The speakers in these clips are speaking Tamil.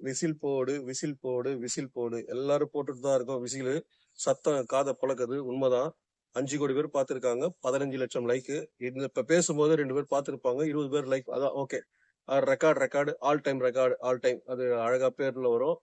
விசில் போடு விசில் போடு விசில் போடு. எல்லாரும் போட்டுட்டு தான் இருக்கோம். விசில் சத்தம் காதை பழக்குது. உண்மைதான். அஞ்சு கோடி பேர் பார்த்துருக்காங்க. பதினஞ்சு லட்சம் லைக்கு இப்போ இப்ப பேசும்போது ரெண்டு பேர் பார்த்துருப்பாங்க. இருபது பேர் லைக் அதான் okay record record all time record all time அது அழகா பேர்ல வரும்.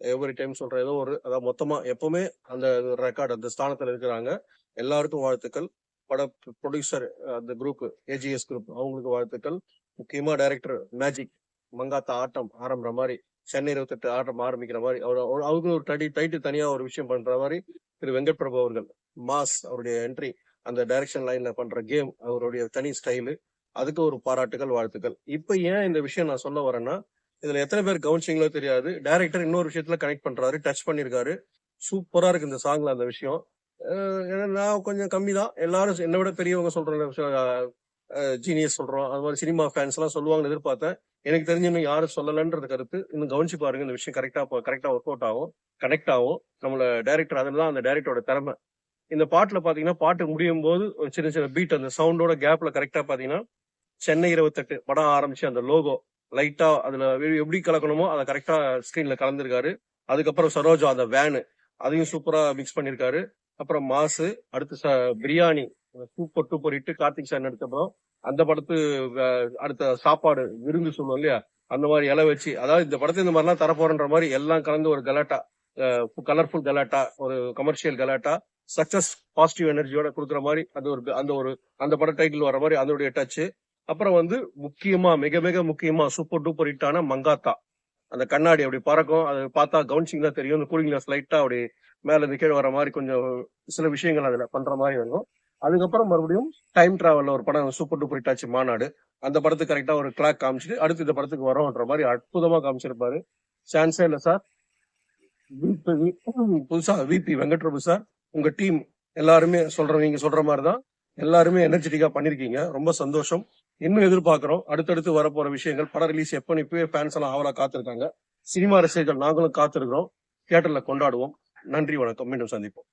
எவ்ரி டைம் சொல்ற ஏதோ ஒரு அதான் மொத்தமா எப்பவுமே அந்த ரெக்கார்டு அந்த ஸ்தானத்துல இருக்கிறாங்க. எல்லாருக்கும் வாழ்த்துக்கள். பட ப்ரொடியூசர் அந்த குரூப் ஏஜிஎஸ் குரூப் அவங்களுக்கு வாழ்த்துக்கள். முக்கியமா டைரக்டர் மேஜிக் மங்காத்தா ஆட்டம் ஆரம்பிக்கிற மாதிரி. சென்னை இருபத்தெட்டு ஆட்டம் ஆரம்பிக்கிற மாதிரி அவர் அவர்- அவருக்கு ஒரு டடி டைட்டு தனியா ஒரு விஷயம் பண்ற மாதிரி திரு வெங்கட் பிரபு அவர்கள் மாஸ் அவருடைய என்ட்ரி அந்த டைரக்ஷன் லைன்ல பண்ற கேம் அவருடைய தனி ஸ்டைலு அதுக்கு ஒரு பாராட்டுகள் வாழ்த்துக்கள். இப்ப ஏன் இந்த விஷயம் நான் சொல்ல வரேன்னா இதுல எத்தனை பேர் கவனிச்சிங்களோ தெரியாது. டைரக்டர் இன்னொரு விஷயத்துல கனெக்ட் பண்றாரு டச் பண்ணிருக்காரு. சூப்பரா இருக்கு இந்த சாங்ல அந்த விஷயம். ஏன்னா நான் கொஞ்சம் கம்மி தான் எல்லாரும் என்னை விட பெரியவங்க சொல்ற ஜீனியஸ் சொல்றோம். அது மாதிரி சினிமா ஃபேன்ஸ் எல்லாம் சொல்லுவாங்கன்னு எதிர்பார்த்தேன். எனக்கு தெரிஞ்சு இன்னும் யாரும் சொல்லலன்றது கருத்து. இன்னும் கவனிச்சு பாருங்க இந்த விஷயம் கரெக்டா கரெக்டா ஒர்க் அவுட் ஆகும் கனெக்ட் ஆகும். நம்மள டைரக்டர் அதில் தான் அந்த டைரக்டரோட திறமை. இந்த பாட்டுல பாத்தீங்கன்னா பாட்டு முடியும் போது ஒரு சின்ன சின்ன பீட் அந்த சவுண்டோட கேப்ல கரெக்டா பாத்தீங்கன்னா சென்னை இருபத்தெட்டு படம் ஆரம்பிச்சு அந்த லோகோ லைட்டா அதுல எப்படி கலக்கணுமோ அதை கரெக்டா ஸ்கிரீன்ல கலந்துருக்காரு. அதுக்கப்புறம் சரோஜா அந்த வேனு அதையும் சூப்பரா மிக்ஸ் பண்ணிருக்காரு. அப்புறம் மாசு அடுத்து ச- பிரியாணி. சூப்பர் டூப்பர் இட்டு கார்த்திக் சார் நடித்த படம். அந்த படத்து அடுத்த சாப்பாடு விருந்து சொல்லுவோம் இல்லையா? அந்த மாதிரி இலை வச்சு அதாவது இந்த படத்தை இந்த மாதிரிலாம் தரப்போறன்ற மாதிரி எல்லாம் கலந்து ஒரு கலாட்டா கலர்ஃபுல் கலாட்டா ஒரு கமர்ஷியல் கலாட்டா சக்சஸ் பாசிட்டிவ் எனர்ஜியோட கொடுக்குற மாதிரி அது ஒரு அந்த ஒரு அந்த பட டைட்டில் வர மாதிரி அதனுடைய டச்சு அப்புறம் வந்து முக்கியமா மிக மிக முக்கியமா சூப்பர் டூப்பர் ஹிட்டான மங்காத்தா. அந்த கண்ணாடி அப்படி பறக்கும். அது பார்த்தா கவுன்சிங் தான் தெரியும். அந்த கூலிங் கிளாஸ் லைட்டா அப்படி மேல இருந்து கீழே வர மாதிரி கொஞ்சம் சில விஷயங்கள் அதுல பண்ற மாதிரி வரும் அதுக்கப்புறம் மறுபடியும் டைம் டிராவல்ல ஒரு படம் சூப்பர் டூப்பர் ஹிட்டாச்சு மாநாடு. அந்த படத்துக்கு கரெக்டா ஒரு கிளாக் காமிச்சிட்டு அடுத்து இந்த படத்துக்கு வரோன்ற மாதிரி அற்புதமா காமிச்சிருப்பாரு. சான்ஸே இல்ல சார் புதுசா விபி வெங்கட்பிரபு சார் உங்க டீம் எல்லாருமே சொல்ற நீங்க சொல்ற மாதிரி தான் எல்லாருமே எனர்ஜெட்டிக்கா பண்ணிருக்கீங்க. ரொம்ப சந்தோஷம். இன்னும் எதிர்பார்க்கிறோம். அடுத்தடுத்து வரப்போற விஷயங்கள் படம் ரிலீஸ் எப்போ இப்பவே ஃபேன்ஸ் எல்லாம் ஆவலா காத்திருக்காங்க. சினிமா ரசிகர்கள் நாங்களும் காத்திருக்கிறோம். தியேட்டர்ல கொண்டாடுவோம். நன்றி வணக்கம். மீண்டும் சந்திப்போம்.